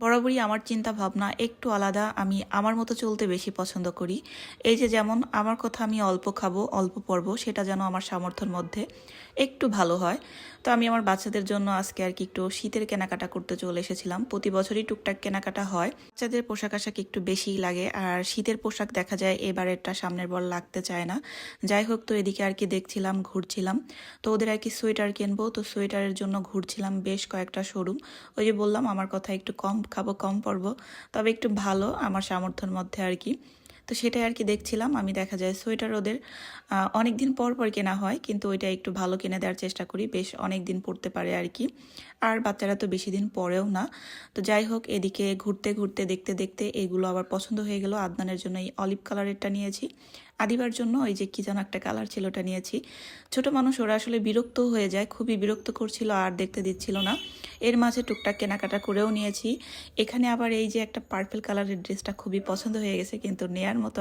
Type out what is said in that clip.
Bo বরাবরই আমার চিন্তা ভাবনা একটু আলাদা, আমি আমার মতো চলতে বেশি পছন্দ করি। এই যে যেমন, আমার কথা আমি অল্প খাব, অল্প পরব সেটা যেন আমার সামর্থ্যের মধ্যে একটু ভালো হয়। তো আমি আমার বাচ্চাদের জন্য আজকে আর কি একটু শীতের কেনাকাটা করতে চলে এসেছিলাম। প্রতি বছরই টুকটাক কেনাকাটা হয়। বাচ্চাদের পোশাক আশাক একটু বেশিই লাগে, আর শীতের পোশাক দেখা যায় এবারেরটা সামনের বল লাগতে চায় না। যাই হোক, তো এদিকে আর কি দেখছিলাম, ঘুরছিলাম। তো ওদের আর কি সোয়েটার কিনবো, তো সোয়েটারের জন্য ঘুরছিলাম বেশ কয়েকটা শোরুম। ওই যে বললাম, আমার কথা একটু কম খাব কম পরবো তবে একটু ভালো আমার সামর্থ্যের মধ্যে আর কি। তো সেটাই আর কি দেখছিলাম, আমি দেখা যায় সোয়েটার ওদের অনেক দিন পর পর কেনা হয়, কিন্তু ওইটা একটু ভালো কিনে দেওয়ার চেষ্টা করি, বেশ অনেক দিন পরতে পারে আর কি। আর বাচ্চারা তো বেশি দিন পরেও না। তো যাই হোক, এদিকে ঘুরতে ঘুরতে, দেখতে দেখতে এগুলো আবার পছন্দ হয়ে গেল, আদনানের জন্য এই অলিভ কালারেরটা নিয়েছি। আদিবার জন্য ওই যে কী যেন একটা কালার ছিল ওটা নিয়েছি। ছোট মানুষ, ওরা আসলে বিরক্ত হয়ে যায়, খুবই বিরক্ত করছিল, আর দেখতে দিচ্ছিল না। এর মাঝে টুকটাক কেনাকাটা করেও নিয়েছি। এখানে আবার এই যে একটা পার্পেল কালারের ড্রেসটা খুবই পছন্দ হয়ে গেছে, কিন্তু নেয়ার মতো